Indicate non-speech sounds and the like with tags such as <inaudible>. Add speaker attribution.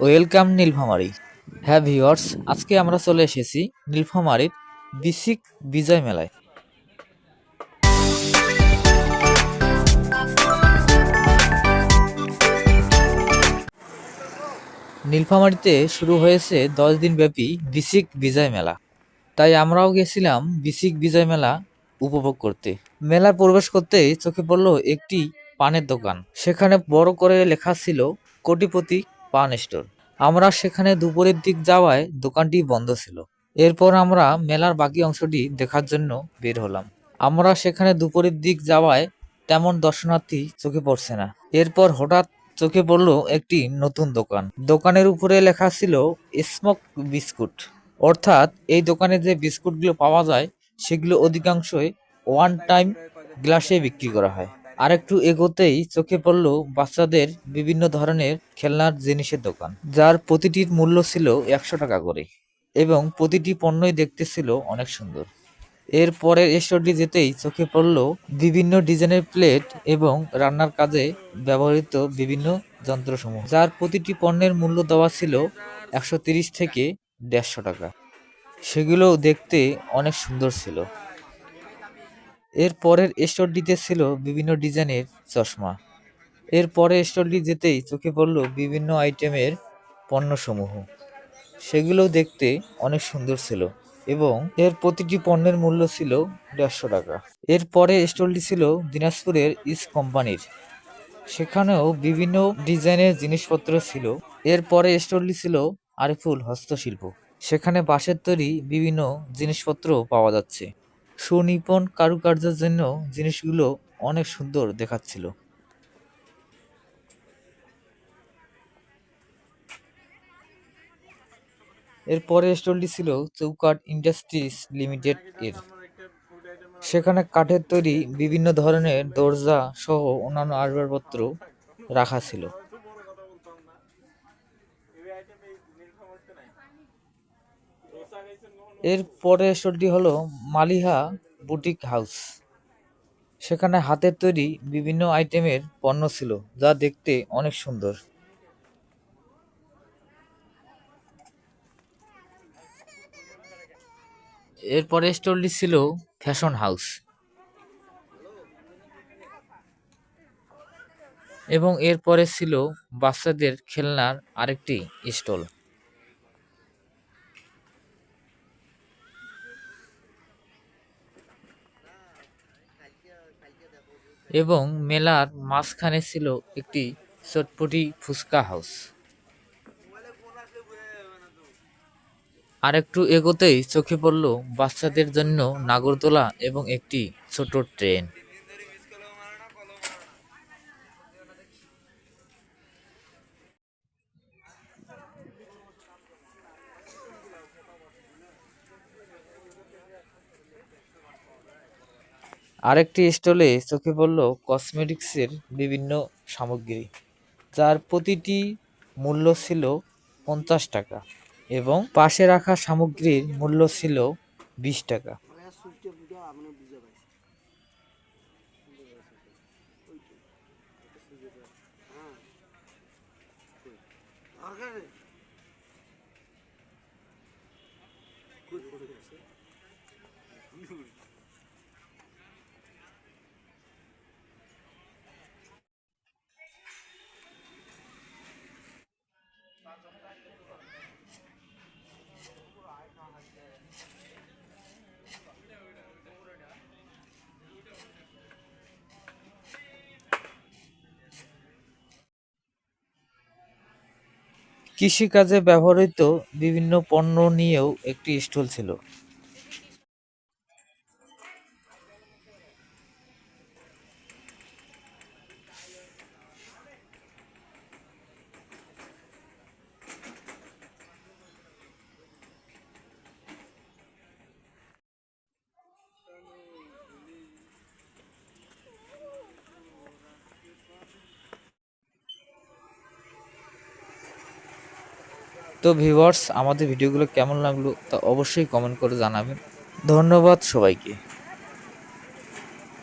Speaker 1: Welcome Nilphamari. হ্যাঁ viewers আজকে আমরা চলে এসেছি নীলফামারীর বিসিক বিজয় মেলায়। নীলফামারীতে শুরু হয়েছে দশ দিন ব্যাপী বিসিক বিজয় মেলা। তাই আমরাও গেছিলাম বিসিক বিজয় মেলা উপভোগ করতে। মেলায় প্রবেশ করতে চোখে পড়ল একটি পানের দোকান। সেখানে বড় করে লেখা ছিল কোটিপতি পান স্টোর। আমরা সেখানে দুপুরের দিক যাওয়ায় দোকানটি বন্ধ ছিল। এরপর আমরা মেলার বাকি অংশটি দেখার জন্য বের হলাম। আমরা সেখানে দুপুরের দিক যাওয়ায় তেমন দর্শনার্থী চোখে পড়ছে না। এরপর হঠাৎ চোখে পড়ল একটি নতুন দোকান। দোকানের উপরে লেখা ছিল, স্মোক বিস্কুট। অর্থাৎ এই দোকানে যে বিস্কুটগুলো পাওয়া যায়, সেগুলো অধিকাংশই ওয়ান টাইম গ্লাসে বিক্রি করা হয়। আর একটু এগোতেই চোখে পড়ল বাচ্চাদের বিভিন্ন ধরনের খেলনার জিনিসের দোকান, যার প্রতিটির মূল্য ছিল একশো টাকা করে এবং প্রতিটি পণ্যই দেখতে ছিল অনেক সুন্দর। এর পরের স্টোরটি যেতেই চোখে পড়ল বিভিন্ন ডিজাইনের প্লেট এবং রান্নার কাজে ব্যবহৃত বিভিন্ন যন্ত্রসমূহ, যার প্রতিটি পণ্যের মূল্য দেওয়া ছিল একশো থেকে দেড়শো টাকা। সেগুলো দেখতে অনেক সুন্দর ছিল। এর পরের স্টোরটিতে ছিল বিভিন্ন ডিজাইনের চশমা। এর পরের স্টোরটি যেতেই চোখে পড়ল বিভিন্ন আইটেমের পণ্যসমূহ। সেগুলো দেখতে অনেক সুন্দর ছিল এবং এর প্রতিটি পণ্যের মূল্য ছিল দেড়শো টাকা। এর পরে স্টলটি ছিল দিনাজপুরের ইস কোম্পানির। সেখানেও বিভিন্ন ডিজাইনের জিনিসপত্র ছিল। এর পরে স্টলটি ছিল আরিফুল হস্তশিল্প। সেখানে বাঁশের তৈরি বিভিন্ন জিনিসপত্র পাওয়া যাচ্ছে। সুনিপুণ কারুকার্যের জন্য জিনিসগুলো অনেক সুন্দর দেখাচ্ছিল। এর পরের স্টলটি ছিল চৌকাট ইন্ডাস্ট্রিজ লিমিটেড এর। সেখানে কাঠের তৈরি বিভিন্ন ধরনের দরজা সহ অন্যান্য আসবাবপত্র রাখা ছিল। এর পরের স্টলটি হলো মালিহা বুটিক হাউস। সেখানে হাতের তৈরি বিভিন্ন আইটেমের পণ্য ছিল, যা দেখতে অনেক সুন্দর। এরপরে স্টলটি ছিল ফ্যাশন হাউস। এবং এরপরে ছিল বাচ্চাদের খেলনার আরেকটি স্টল। এবং মেলার মাঝখানে ছিল একটি চটপটি ফুচকা হাউস। আরেকটু এগোতেই চোখে পড়ল বাচ্চাদের জন্য নাগরতলা এবং একটি ছোট ট্রেন। আরেকটি স্টলে চোখে পড়ল কসমেটিক্সের বিভিন্ন সামগ্রী, যার প্রতিটি মূল্য ছিল পঞ্চাশ টাকা এবং পাশে রাখা সামগ্রীর মূল্য ছিল বিশ টাকা। <laughs> কৃষিকাজে ব্যবহৃত বিভিন্ন পণ্য নিয়েও একটি স্টল ছিল। তো ভিউয়ার্স আমাদের ভিডিওগুলো কেমন লাগল তা অবশ্যই কমেন্ট করে জানাবেন। ধন্যবাদ সবাইকে।